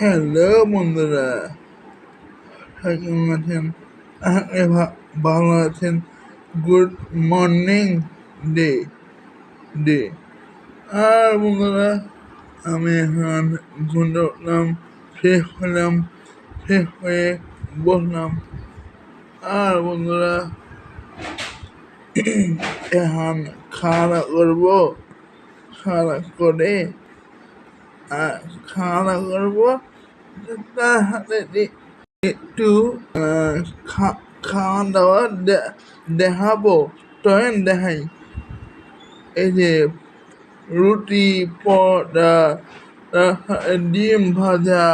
Hello বন্ধুরা, কেমন আছেন? ভালো আছেন? Good morning day day. আর বন্ধুরা, আমি এখন ঘুরে উঠলাম, ফ্রেশ হলাম, ফ্রেশ হয়ে বসলাম। আর বন্ধুরা, এখন খাওয়া করব? খাওয়া করে খাওয়া করব তার একটু খাওয়া দাওয়া দেখাবো তখন দেখাই এই যে রুটি পরোটা ডিম ভাজা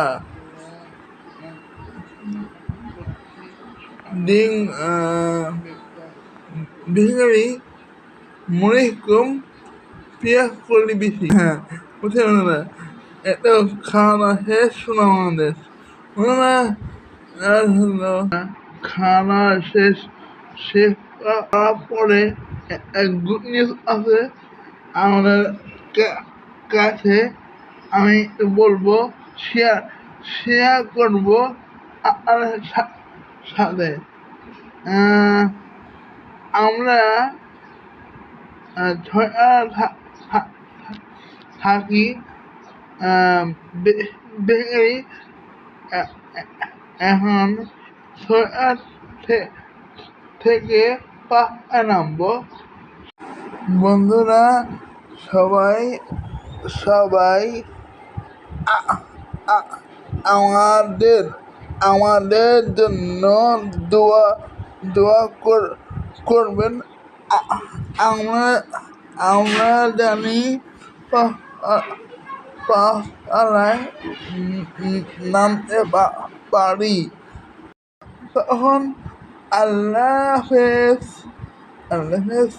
ডিম বেশি মরিচ কম পেঁয়াজ করলে বেশি হ্যাঁ বুঝতে এত খাওয়া দাওয়া শেষ শোনা আমাদের। হলো খাওয়া শেষ শেষ করার পরে গুড নিউজ আছে। আমাদের কাছে আমি বলব শেয়ার শেয়ার করব আপনাদের সা- সাথে। আমরা ছয়টা থাকি। এখন থেকে পাঁচটা নামবো। বন্ধুরা, সবাই সবাই আমাদের আমাদের জন্য দোয়া দোয়া কর- করবেন। আমরা আমরা জানি পা- পাড়ায় নামতে পারি। তখন আল্লাহ হাফেজ আল্লাহ হাফেজ